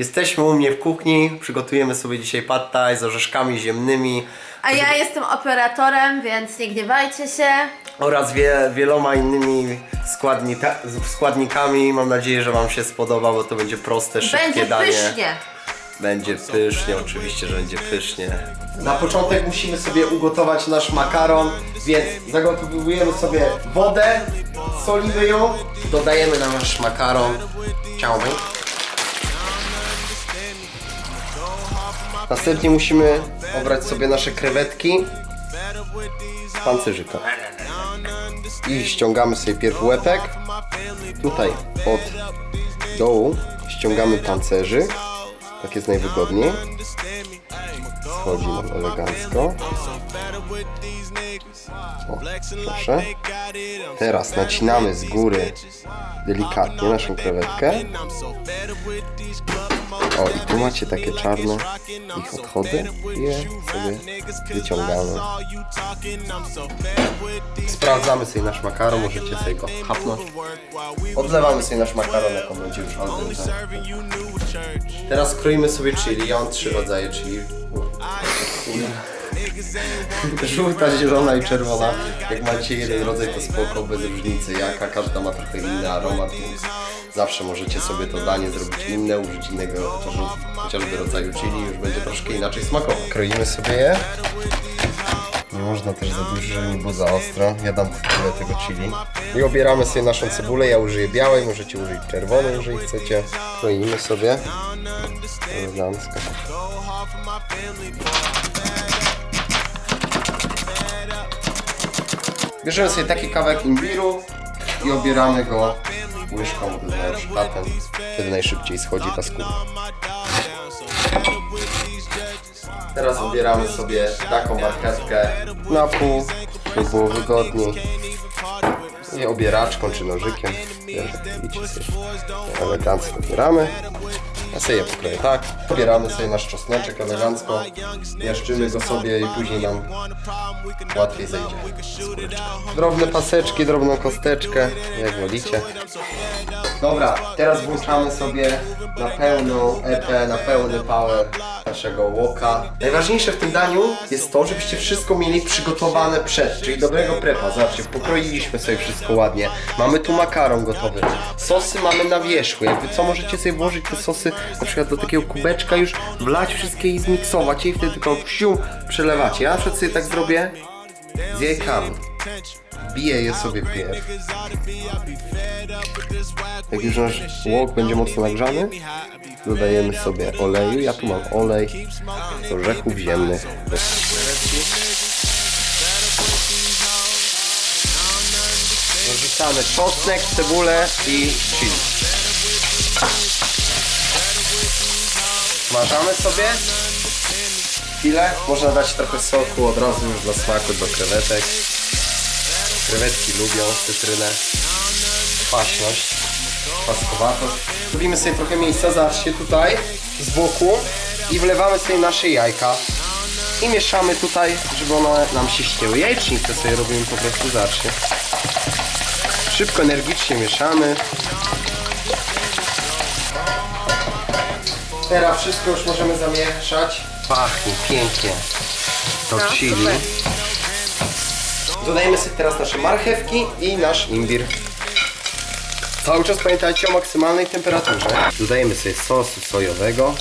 Jesteśmy u mnie w kuchni, przygotujemy sobie dzisiaj pad thai z orzeszkami ziemnymi A ja jestem operatorem, więc nie gniewajcie się. oraz wie, wieloma innymi składnika, składnikami. Mam nadzieję, że Wam się spodoba, bo to będzie proste, szybkie Będzie danie. pysznie. Będzie pysznie, oczywiście, że będzie pysznie. Na początek musimy sobie ugotować nasz makaron, więc zagotowujemy sobie wodę, solimy ją, dodajemy na nasz makaron ciałmy. Następnie musimy obrać sobie nasze krewetki z pancerzyka. I ściągamy sobie pierw łepek. Tutaj od dołu ściągamy pancerzyk. Tak jest najwygodniej. Schodzi nam elegancko. O, proszę. Teraz nacinamy z góry delikatnie naszą krewetkę. O, i tu macie takie czarne ich odchody. I je sobie wyciągamy. Sprawdzamy sobie nasz makaron, możecie sobie go hapnąć. Odlewamy sobie nasz makaron, jak on będzie już dente. Teraz kroimy sobie chili. Ja mam trzy rodzaje chili. Żółta, zielona i czerwona. Jak macie jeden rodzaj, to spoko, bez różnicy jaka. Każda ma trochę inny aromat, więc zawsze możecie sobie to danie zrobić inne, użyć innego chociaż, chociażby rodzaju chili, już będzie troszkę inaczej smakować. Kroimy sobie je. Nie można też za dużo, żeby było za ostro. Ja dam tyle tego chili. I obieramy sobie naszą cebulę. Ja użyję białej, możecie użyć czerwonej, jeżeli chcecie. Kroimy sobie. Bierzemy sobie taki kawałek imbiru i obieramy go łyżką, znaczy szpatem. Wtedy najszybciej schodzi ta skóra. Teraz obieramy sobie taką marchewkę na pół, żeby było wygodniej. I obieraczką czy nożykiem. Sobie. Elegancko obieramy. Ja sobie je pokroję tak. Pobieramy sobie nasz czosneczek elegancko. Mieszczymy go sobie i później nam łatwiej zejdzie. Drobne paseczki, drobną kosteczkę, jak wolicie. Dobra, teraz włączamy sobie na pełną EP, na pełny power naszego łoka. Najważniejsze w tym daniu jest to, żebyście wszystko mieli przygotowane przed, czyli dobrego prepa. Zobaczcie, pokroiliśmy sobie wszystko ładnie. Mamy tu makaron gotowy. Sosy mamy na wierzchu. Jakby co możecie sobie włożyć te sosy na przykład do takiego kubeczka już, wlać wszystkie i zmiksować je i wtedy tylko wsiu, przelewacie. Ja na przykład sobie tak zrobię z. Biję je sobie pierw. Jak już nasz łok będzie mocno nagrzany, dodajemy sobie oleju. Ja tu mam olej z orzechów ziemnych. Dorzucamy czosnek, cebulę i chili. Smażamy sobie. Chwilę. Można dać trochę soku od razu już dla smaku do krewetek. Krewetki lubią cytrynę, kwaśność, kwaskowatość. Robimy sobie trochę miejsca, zobaczcie tutaj z boku i wlewamy sobie nasze jajka. I mieszamy tutaj, żeby one nam się ścięły. Jajecznicę sobie robimy po prostu, zobaczcie. Szybko, energicznie mieszamy. Teraz wszystko już możemy zamieszać. Pachnie pięknie. To No, chili. super. Dodajemy sobie teraz nasze marchewki i nasz imbir. Cały czas pamiętajcie o maksymalnej temperaturze. Dodajemy sobie sosu sojowego.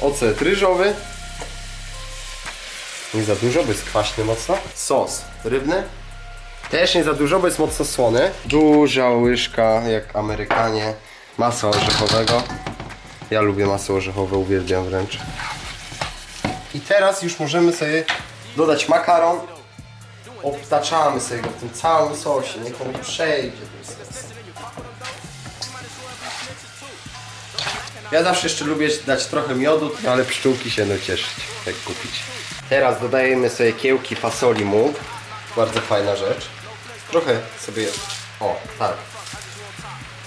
Ocet ryżowy. Nie za dużo, bo jest kwaśny mocno. Sos rybny. Też nie za dużo, bo jest mocno słony. Duża łyżka, jak Amerykanie, masła orzechowego. Ja lubię masło orzechowe, uwielbiam wręcz. I teraz już możemy sobie dodać makaron. Obtaczamy sobie go w tym całym sosie, niech on przejdzie. Ja zawsze jeszcze lubię dać trochę miodu, ale pszczółki się będą cieszyć, jak kupić. Teraz dodajemy sobie kiełki fasoli móg. Bardzo fajna rzecz. Trochę sobie, o tak,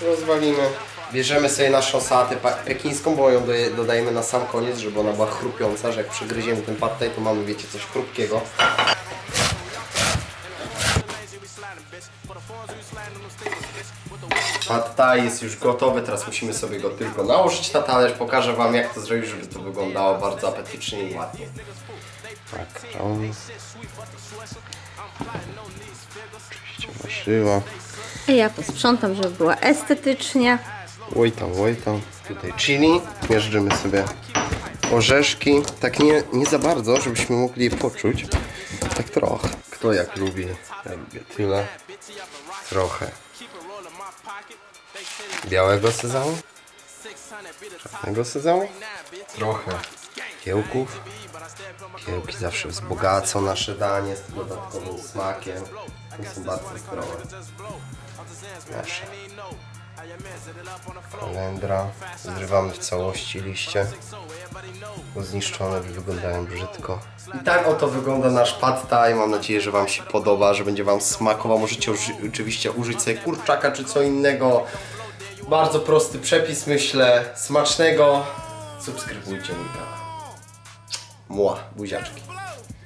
rozwalimy. Bierzemy sobie naszą sałatę pa- pekińską, bo ją dodajemy na sam koniec, żeby ona była chrupiąca, że jak przygryziemy ten pad thai, to mamy, wiecie, coś chrupkiego. pad thai jest już gotowy, teraz musimy sobie go tylko nałożyć na talerz. Pokażę Wam jak to zrobić, żeby to wyglądało bardzo apetycznie i ładnie. Makaron. Oczywiście warzywa. A ja posprzątam, żeby była estetycznie. Oj tam, oj tam. Tutaj chili. Mierzymy sobie orzeszki. Tak nie, nie za bardzo, żebyśmy mogli je poczuć. Tak trochę. Kto jak lubi. Ja lubię tyle. Trochę. Białego sezamu? Czarnego sezamu? Trochę. Kiełków. Kiełki zawsze wzbogacą nasze danie z dodatkowym smakiem. One są bardzo zdrowe. Nasze. Kolendra. Zrywamy w całości liście. Zniszczone wyglądają brzydko. I tak oto wygląda nasz pad thai. Mam nadzieję, że Wam się podoba, że będzie Wam smakował. Możecie oczywiście użyć sobie kurczaka czy co innego. Bardzo prosty przepis, myślę. Smacznego. Subskrybujcie mój kanał. Mła, buziaczki.